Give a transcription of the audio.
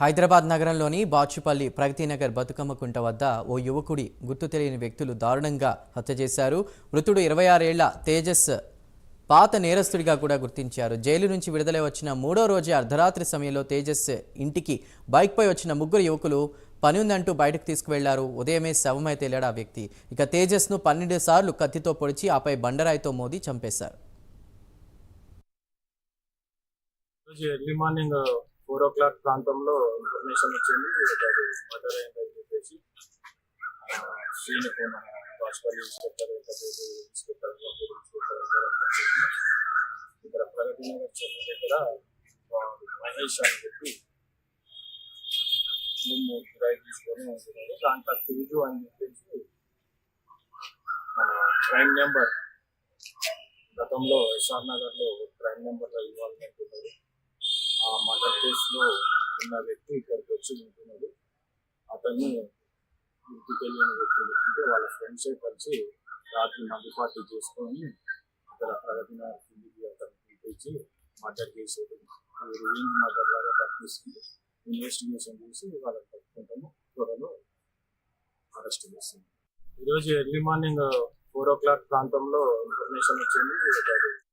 హైదరాబాద్ నగరంలోని బాచుపల్లి ప్రగతినగర్ బతుకమ్మ కుంట వద్ద ఓ యువకుడి గుర్తు తెలియని వ్యక్తులు దారుణంగా హత్య చేశారు. మృతుడు ఇరవై ఆరేళ్ళ తేజస్ పాత నేరస్తుడిగా కూడా గుర్తించారు. జైలు నుంచి విడుదలై వచ్చిన మూడో రోజే అర్ధరాత్రి సమయంలో తేజస్ ఇంటికి బైక్పై వచ్చిన ముగ్గురు యువకులు పని ఉందంటూ బయటకు తీసుకువెళ్ళారు. ఉదయమే శవమై తేలాడు ఆ వ్యక్తి. ఇక తేజస్ను పన్నెండు సార్లు కత్తితో పొడిచి ఆపై బండరాయితో మోదీ చంపేశారు. Early morning four o'clock ప్రాంతంలో ఇన్ఫర్మేషన్ వచ్చింది. అది మర్డర్ అయిందని చెప్పేసి ఆ, శ్రీనికు మన బాష్పల్లి ఇన్స్పెక్టర్ ఇన్స్పెక్టర్ ఇన్స్పెక్టర్ ఇక్కడ ప్రగతి నగర్ చెందిన దగ్గర మహేష్ అని చెప్పి రూమ్ కిరాయి తీసుకొని ఉంటున్నాడు దాంట్లో తేజు అని చెప్పేసి క్రైమ్ నెంబర్ గతంలో ఎస్ఆర్ నగర్లో క్రైమ్ నెంబర్ మర్డర్లో ఉన్న వ్యక్తి ఇక్కడికి వచ్చి ఉంటున్నాడు. అతన్ని ఇంటికి తెలియని వ్యక్తులు అంటే వాళ్ళ ఫ్రెండ్సే కలిసి రాత్రి మందు పార్టీ చేసుకొని అక్కడ ప్రగతి నగర్ కిందికి అతను పిలిపించి మర్డర్ చేసేది రివెంజ్ మర్డర్ లాగా కనిపిస్తుంది. ఇన్వెస్టిగేషన్ చేసి వాళ్ళని పట్టుకుంటాము. త్వరలో అరెస్ట్ చేస్తుంది ఈరోజు early morning four o'clock ప్రాంతంలో ఇన్ఫర్మేషన్ వచ్చింది.